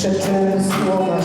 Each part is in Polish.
krzyczę słowa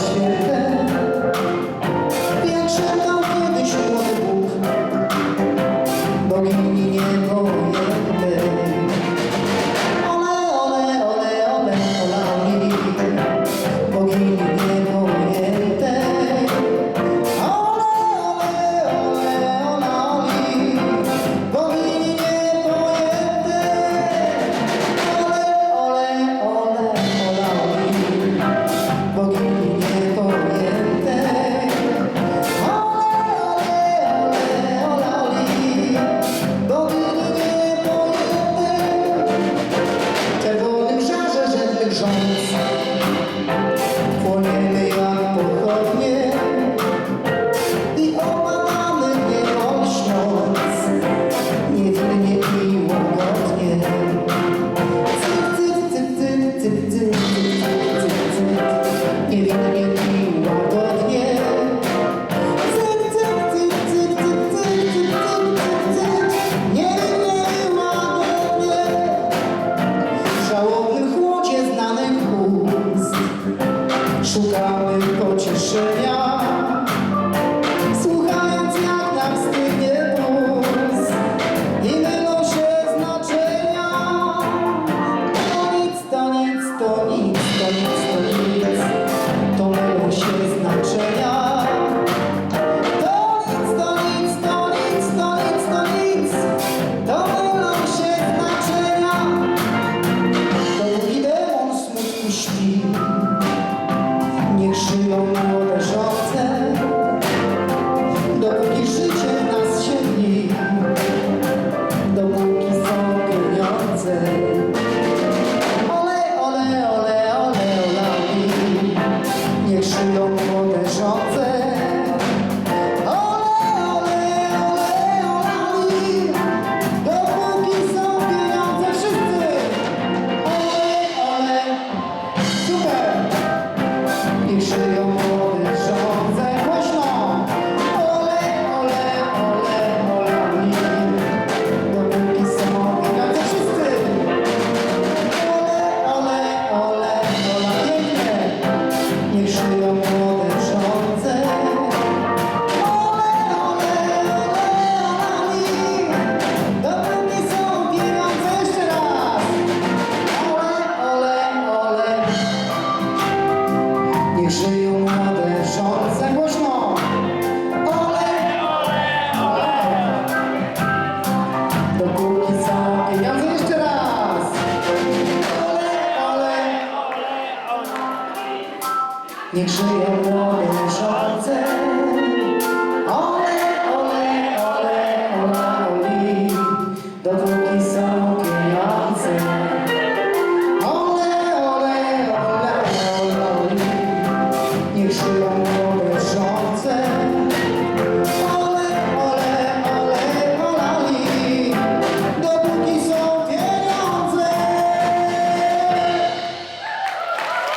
szukamy pocieszenia Słuchając jak nam stygnie puls I mylą się znaczenia To nic, to nic, to nic, to nic, to nic To mylą się znaczenia śpi якщо є море шансе, оле, оле, оле, оле, олі, до